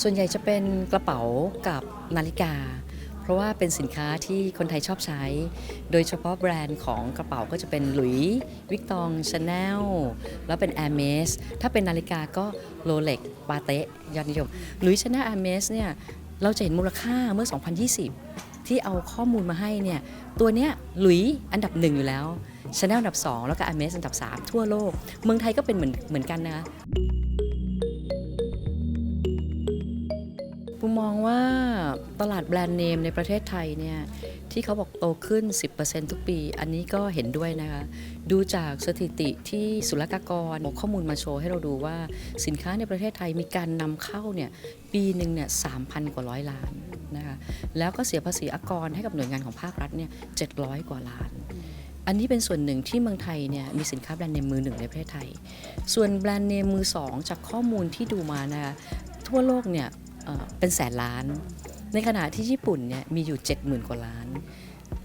ส่วนใหญ่จะเป็นกระเป๋ากับนาฬิกา เพราะว่าเป็นสินค้าที่คนไทยชอบใช้ โดยเฉพาะแบรนด์ของกระเป๋าก็จะเป็นหลุยวิกตองชาแนลแล้วเป็น a อ r m e s ถ้าเป็นนาฬิกาก็โรเล็กปาเตยอดนิยมหลุยชาแนล a อ r m e s เนี่ยเราจะเห็นมูลค่าเมื่อ 2020 ที่เอาข้อมูลมาให้เนี่ยตัวเนี้ยหลุยอันดับหนึ่งอยู่แล้วชาแนลอันดับ 2 แล้วก็อ r m e s อันดับ 3 ทั่วโลก เมืองไทยก็เป็นเหมือนเหมือนกันนะคะผมมองว่าตลาดแบรนด์เนมในประเทศไทยเนี่ย ที่เขาบอกโตขึ้น 10%ทุกปี อันนี้ก็เห็นด้วยนะคะ ดูจากสถิติที่ศุลกากรเอาข้อมูลมาโชว์ให้เราดูว่าสินค้าในประเทศไทยมีการนำเข้าเนี่ยปีหนึ่งเนี่ย3,000กว่าร้อยล้านนะคะแล้วก็เสียภาษีอากรให้กับหน่วยงานของภาครัฐเนี่ย700กว่าล้านอันนี้เป็นส่วนหนึ่งที่เมืองไทยเนี่ยมีสินค้าแบรนด์เนมมือหนึ่งในประเทศไทย ส่วนแบรนด์เนมมือสองจากข้อมูลที่ดูมานะคะทั่วโลกเนี่ยเป็นแสนล้าน ในขณะที่ญี่ปุ่นเนี่ยมีอยู่ 70,000 กว่าล้าน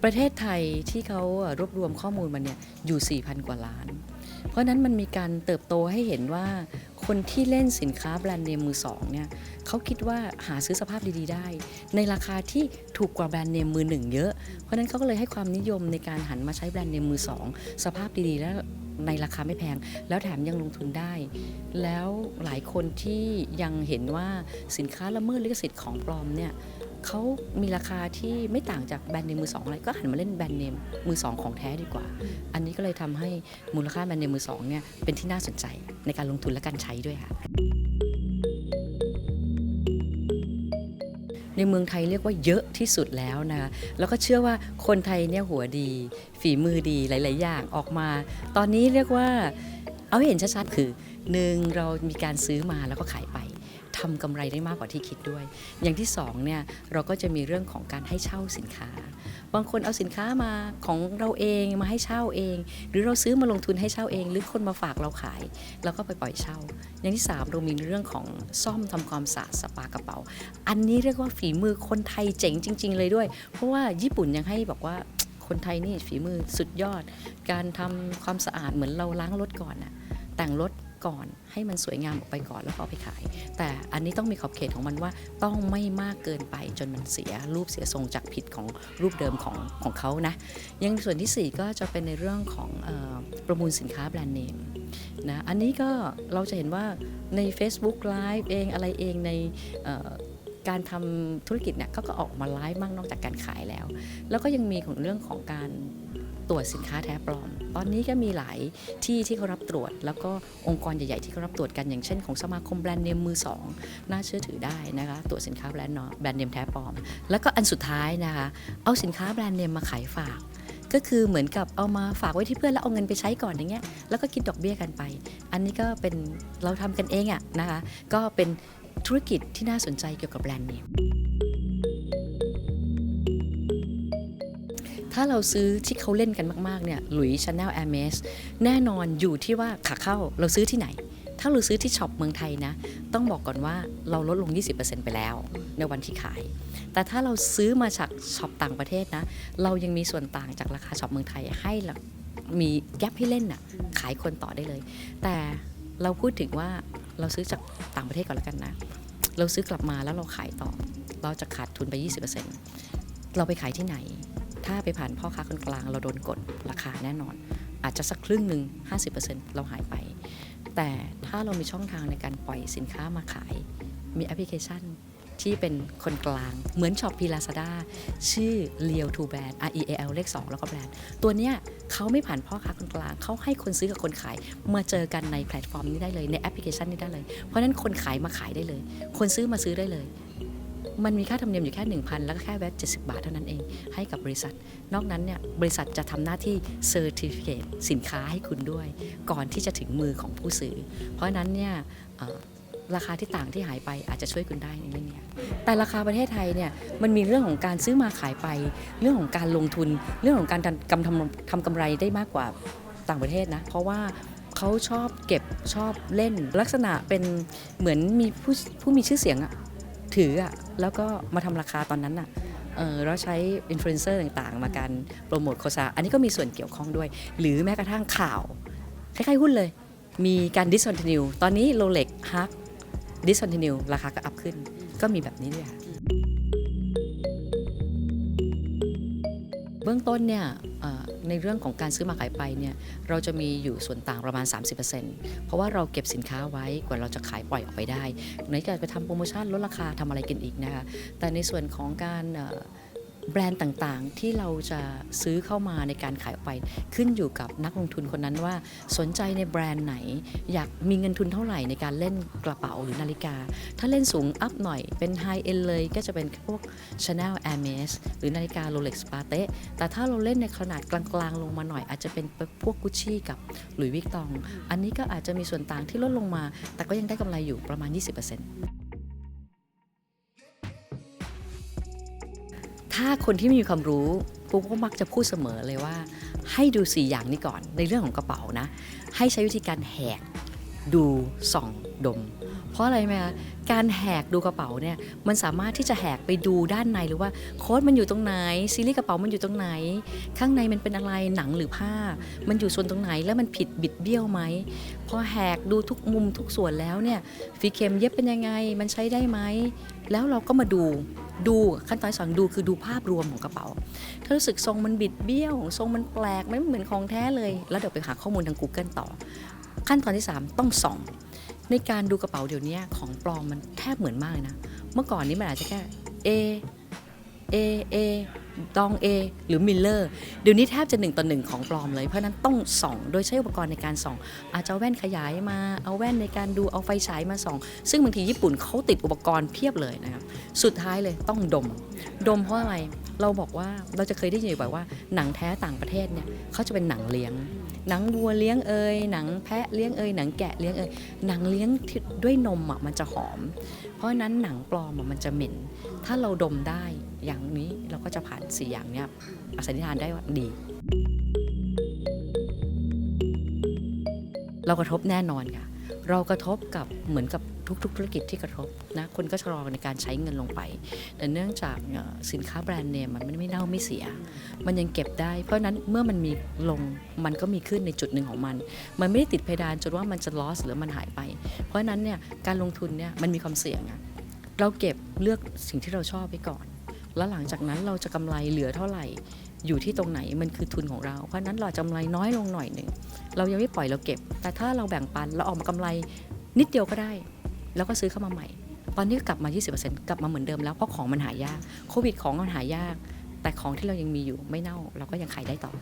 ประเทศไทยที่เขารวบรวมข้อมูลมาเนี่ยอยู่ 4,000 กว่าล้าน เพราะนั้นมันมีการเติบโตให้เห็นว่าคนที่เล่นสินค้าแบรนด์เนมมือสองเนี่ยเขาคิดว่าหาซื้อสภาพดีๆได้ ในราคาที่ถูกกว่าแบรนด์เนมมือหนึ่งเยอะ เพราะฉะนั้นเขาก็เลยให้ความนิยมในการหันมาใช้แบรนด์เนมมือสองสภาพดีๆและ ในราคาไม่แพง แล้วแถมยังลงทุนได้ แล้วหลายคนที่ยังเห็นว่าสินค้าละเมิดลิขสิทธิ์ของปลอมเนี่ยเขามีราคาที่ไม่ต่างจากแบรนด์เนมมือสองอะไรก็หันมาเล่นแบรนด์เนมมือสองของแท้ดีกว่า อันนี้ก็เลยทำให้มูลค่าแบรนด์เนมมือสองเนี่ยเป็นที่น่าสนใจในการลงทุนและการใช้ด้วยค่ะ ในเมืองไทยเรียกว่าเยอะที่สุดแล้วนะคะแล้วก็เชื่อว่าคนไทยเนี่ยหัวดี ฝีมือดีหลาย ๆ อย่างออกมา ตอนนี้เรียกว่าเอาให้เห็นชัดๆคือหนึ่งเรามีการซื้อมาแล้วก็ขายไป ทำกำไรได้มากกว่าที่คิดด้วย อย่างที่สองเนี่ยเราก็จะมีเรื่องของการให้เช่าสินค้า บางคนเอาสินค้ามาของเราเองมาให้เช่าเอง หรือเราซื้อมาลงทุนให้เช่าเอง หรือคนมาฝากเราขาย แล้วก็ไปปล่อยเช่า อย่างที่ 3 เรามีเรื่องของซ่อมทำความสะอาดสปากระเป๋า อันนี้เรียกว่าฝีมือคนไทยเจ๋งจริง ๆ เลยด้วย เพราะว่าญี่ปุ่นยังให้บอกว่าคนไทยนี่ฝีมือสุดยอด การทำความสะอาดเหมือนเราล้างรถก่อนน่ะแต่งรถ ก่อน ให้มันสวยงามออกไปก่อนแล้วเอาไปขาย แต่อันนี้ต้องมีขอบเขตของมันว่าต้องไม่มากเกินไปจนมันเสียรูปเสียทรงจากผิดของรูปเดิมของของเขานะยังส่วนทีสี่4 ก็จะเป็นในเรื่องของออประมูลสินค้าแบรนด์เนมนะอันนี้ก็เราจะเห็นว่าใน Facebook Live เองอะไรเองในการทำธุรกิจเนี่ยเขาก็ออกมาไลฟ์มั่งนอกจากการขายแล้ว แล้วก็ยังมีของเรื่องของการ ตรวจสินค้าแท้ปลอม ตอนนี้ก็มีหลายที่ที่เขารับตรวจ แล้วก็องค์กรใหญ่ๆที่เขารับตรวจกันอย่างเช่นของสมาคมแบรนด์เนมมือสองน่าเชื่อถือได้นะคะตรวจสินค้าแบรนด์เนาะแบรนด์เนมแท้ปลอม แล้วก็อันสุดท้ายนะคะเอาสินค้าแบรนด์เนมมาขายฝากก็คือเหมือนกับเอามาฝากไว้ที่เพื่อนแล้วเอาเงินไปใช้ก่อนอย่างเงี้ยแล้วก็คิดดอกเบี้ยกันไป อันนี้ก็เป็นเราทำกันเองอะนะคะก็เป็นธุรกิจที่น่าสนใจเกี่ยวกับแบรนด์เนม ถ้าเราซื้อที่เขาเล่นกันมากๆเนี่ยหลุยชาแนลแอร์เมสแน่นอนอยู่ที่ว่าขาเข้าเราซื้อที่ไหน ถ้าเราซื้อที่ช็อปเมืองไทยนะ ต้องบอกก่อนว่าเราลดลง 20%ไปแล้ว ในวันที่ขาย แต่ถ้าเราซื้อมาจากช็อปต่างประเทศนะ เรายังมีส่วนต่างจากราคาช็อปเมืองไทยให้มีแกลบให้เล่นน่ะขายคนต่อได้เลย แต่เราพูดถึงว่าเราซื้อจากต่างประเทศก่อนแล้วกันนะ เราซื้อกลับมาแล้วเราขายต่อ เราจะขาดทุนไป 20%เราไปขายที่ไหน ถ้าไปผ่านพ่อค้าคนกลาง เราโดนกดราคาแน่นอน อาจจะสักครึ่งหนึ่ง50%เราหายไป แต่ถ้าเรามีช่องทางในการปล่อยสินค้ามาขาย มีแอปพลิเคชันที่เป็นคนกลางเหมือนช็อปพีลาซาด้าชื่อ r e a l to Brand R E A L เลข 2 แล้วก็แบรนด์ ตัวเนี้ยเขาไม่ผ่านพ่อค้าคนกลาง เขาให้คนซื้อกับคนขาย มาเจอกันในแพลตฟอร์มนี้ได้เลย ในแอปพลิเคชันนี้ได้เลย เพราะฉะนั้นคนขายมาขายได้เลย คนซื้อมาซื้อได้เลย มันมีค่าธรรมเนียมอยู่แค่ 1,000 แล้วก็แค่แวต70 บาทเท่านั้นเองให้กับบริษัท นอกนั้นเนี่ยบริษัทจะทำหน้าที่เซอร์ติฟิเคตสินค้าให้คุณด้วย ก่อนที่จะถึงมือของผู้ซื้อ เพราะฉะนั้นเนี่ยราคาที่ต่างที่หายไปอาจจะช่วยคุณได้ในเรื่องนี้ แต่ราคาประเทศไทยเนี่ยมันมีเรื่องของการซื้อมาขายไป เรื่องของการลงทุน เรื่องของการทำทำทำกำไรได้มากกว่าต่างประเทศนะ เพราะว่าเขาชอบเก็บชอบเล่น ลักษณะเป็นเหมือนมีผู้ผู้มีชื่อเสียงอะ ถืออะแล้วก็มาทำราคาตอนนั้นอะเออแล้วใช้อินฟลูเอนเซอร์ต่างๆ มาการโปรโมทโฆษณาอันนี้ก็มีส่วนเกี่ยวข้องด้วย หรือแม้กระทั่งข่าว คล้ายๆหุ้นเลย มีการ discontinue ตอนนี้ Rolex Hark discontinue ราคาก็อัพขึ้น ก็มีแบบนี้ด้วยค่ะเบื้องต้นเนี่ย ในเรื่องของการซื้อมาขายไปเนี่ยเราจะมีอยู่ส่วนต่างประมาณ 30%เพราะว่าเราเก็บสินค้าไว้กว่าเราจะขายปล่อยออกไปได้ไหนจะไปทำโปรโมชั่นลดราคาทำอะไรกันอีกนะคะแต่ในส่วนของการ แบรนด์ต่างๆ ที่เราจะซื้อเข้ามาในการขายออกไป ขึ้นอยู่กับนักลงทุนคนนั้นว่าสนใจในแบรนด์ไหน อยากมีเงินทุนเท่าไหร่ในการเล่นกระเป๋าหรือนาฬิกา ถ้าเล่นสูงอัพหน่อยเป็นไฮเอ็นเลยก็จะเป็นพวก Chanel Hermes หรือนาฬิกา Rolex p a t e แต่ถ้าเราเล่นในขนาดกลางๆ ลงมาหน่อย อาจจะเป็นพวกกุชชี่กับหลุยส์วิกตอง อันนี้ก็อาจจะมีส่วนต่างที่ลดลงมา แต่ก็ยังได้กำไรอยู่ประมาณ 20% ถ้าคนที่ไม่มีความรู้ปุ๊กก็มักจะพูดเสมอเลยว่า ให้ดู 4 อย่างนี้ก่อนในเรื่องของกระเป๋านะ ให้ใช้วิธีการแหกดูส่องดม เพราะอะไรไหมคะการแหกดูกระเป๋าเนี่ยมันสามารถที่จะแหกไปดูด้านในหรือว่าโค้ดมันอยู่ตรงไหนซีรีส์กระเป๋ามันอยู่ตรงไหน ข้างในมันเป็นอะไรหนังหรือผ้า มันอยู่ส่วนตรงไหนแล้วมันผิดบิดเบี้ยวไหมพอแหกดูทุกมุมทุกส่วนแล้วเนี่ยฟีเข็มเย็บเป็นยังไง มันใช้ได้ไหมแล้วเราก็มาดู ดูขั้นตอนที่สองดูคือดูภาพรวมของกระเป๋า ถ้ารู้สึกทรงมันบิดเบี้ยว ทรงมันแปลกไม่เหมือนของแท้เลย แล้วเดี๋ยวไปหาข้อมูลทาง Google ต่อ ขั้นตอนที่ 3 ต้องส่อง ในการดูกระเป๋าเดี๋ยวนี้ของปลอมมันแทบเหมือนมากเลยนะ เมื่อก่อนนี้มันอาจจะแค่เอเอเอ ดอง A หรือมิลเลอร์เดี๋ยวนี้แทบจะหนึ่งต่อหนึ่งของปลอมเลย เพราะนั้นต้องส่องโดยใช้อุปกรณ์ในการส่อง อาจจะเอาแว่นขยายมาเอาแว่นในการดูเอาไฟฉายมาส่อง ซึ่งบางทีญี่ปุ่นเขาติดอุปกรณ์เพียบเลยนะครับสุดท้ายเลยต้องดม ดมเพราะอะไรเราบอกว่าเราจะเคยได้ยินอยู่บ่อยว่าหนังแท้ต่างประเทศเนี่ยเขาจะเป็นหนังเลี้ยง หนังวัวเลี้ยงเอ่ยหนังแพะเลี้ยงเอ่ยหนังแกะเลี้ยงเอ่ยหนังเลี้ยงด้วยนมอะมันจะหอม เพราะนั้นหนังปลอมอะมันจะเหม็น ถ้าเราดมได้ อย่างนี้เราก็จะผ่านสี่อย่างเนี้ยสันนิษฐานได้ว่าดี เรากระทบแน่นอนค่ะเรากระทบกับเหมือนกับทุกๆ ธุรกิจที่กระทบนะคนก็ชะลอในการใช้เงินลงไป แต่เนื่องจากสินค้าแบรนด์เนมมันไม่เน่าไม่เสีย มันยังเก็บได้ เพราะนั้นเมื่อมันมีลงมันก็มีขึ้นในจุดหนึ่งของมัน มันไม่ได้ติดเพดานจนว่ามันจะ loss หรือมันหายไป เพราะฉะนั้นเนี่ยการลงทุนเนี่ยมันมีความเสี่ยงอะเราเก็บเลือกสิ่งที่เราชอบไว้ก่อน แล้วหลังจากนั้นเราจะกำไรเหลือเท่าไหร่ อยู่ที่ตรงไหนมันคือทุนของเรา เพราะนั้นเราจะกำไรน้อยลงหน่อยหนึ่งเรายังไม่ปล่อยเราเก็บ แต่ถ้าเราแบ่งปันเราออกมากำไรนิดเดียวก็ได้ แล้วก็ซื้อเข้ามาใหม่ ตอนนี้กลับมา 20%กลับมาเหมือนเดิมแล้วเพราะของมันหายากโควิดของมันหายาก แต่ของที่เรายังมีอยู่ไม่เน่าเราก็ยังขายได้ต่อ